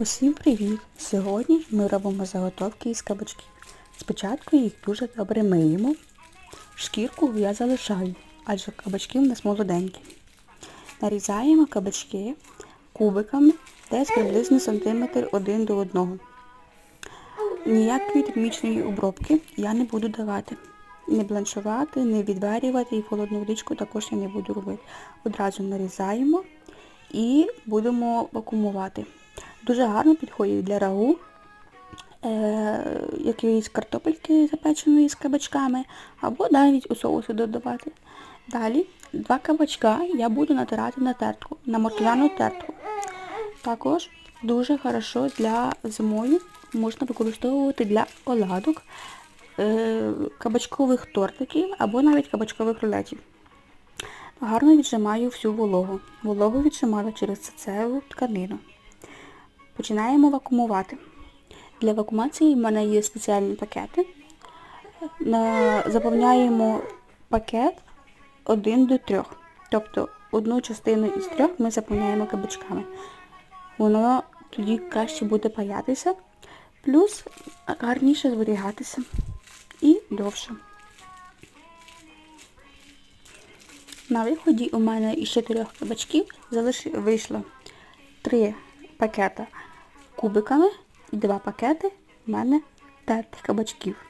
Усім привіт! Сьогодні ми робимо заготовки із кабачків. Спочатку їх дуже добре миємо. Шкірку я залишаю, адже кабачки в нас молоденькі. Нарізаємо кабачки кубиками десь приблизно сантиметр один до одного. Ніякої термічної обробки я не буду давати. Не бланшувати, не відварювати і холодну водичку також я не буду робити. Одразу нарізаємо і будемо вакуумувати. Дуже гарно підходить для рагу, е, якоїсь картопельки запеченої з кабачками, або навіть у соусу додавати. Далі два кабачка я буду натирати на тертку, на моркляну тертку. Також дуже хорошо для зимою можна використовувати для оладок, е, кабачкових тортиків або навіть кабачкових рулетів. Гарно віджимаю всю вологу. Вологу віджимала через цицеву тканину. Починаємо вакуумувати. Для вакуумації в мене є спеціальні пакети. Заповняємо пакет 1 до 3. Тобто одну частину із трьох ми заповняємо кабачками. Воно тоді краще буде паятися, плюс гарніше зберігатися і довше. На виході у мене із чотирьох кабачків вийшло три пакета кубиками і два пакети в мене тертих кабачків.